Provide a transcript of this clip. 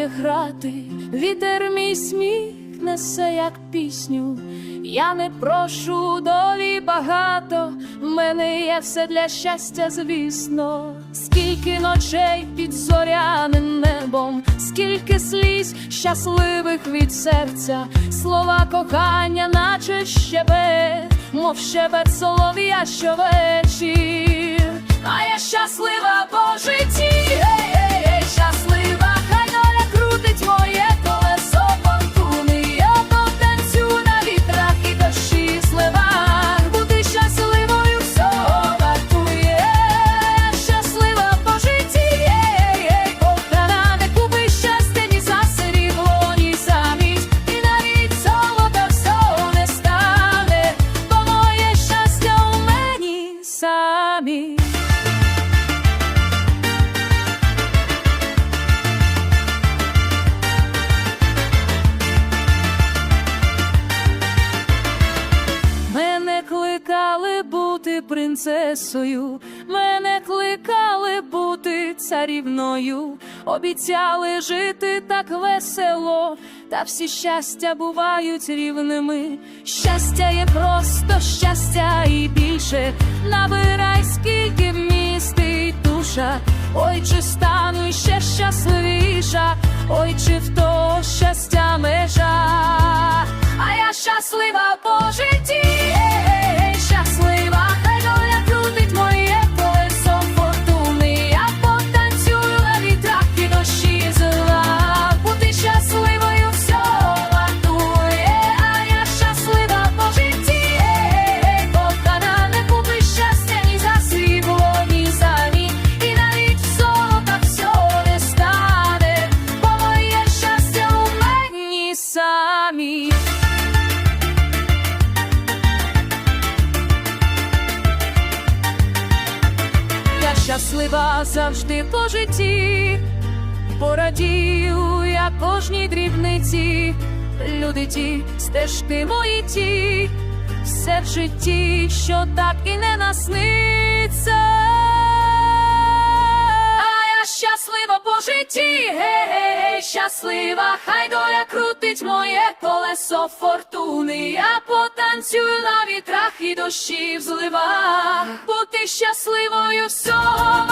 вміє грати, вітер мій сміх несе, як пісню. Я не прошу долі багато, в мене є все для щастя, звісно, скільки ночей під зоряним небом, скільки сліз щасливих від серця, слова кохання, наче щебе, мов щебет солов'я щовечі. Принцесою, мене кликали бути царівною, обіцяли жити так весело, та всі щастя бувають рівними. Щастя є просто щастя і більше. Набирай, скільки вмістить душа. Ой, чи стану ще щасливіша, ой, чи в того щастя межа. А я щаслива по житті, щаслива завжди по житті, порадію я кожній дрібниці, люди ті, стежки мої ті, все в житті, що так і не насниться. Щаслива, хай доля крутить моє колесо фортуни. Я потанцюю на вітрах і дощі в зливах. Бути щасливою всього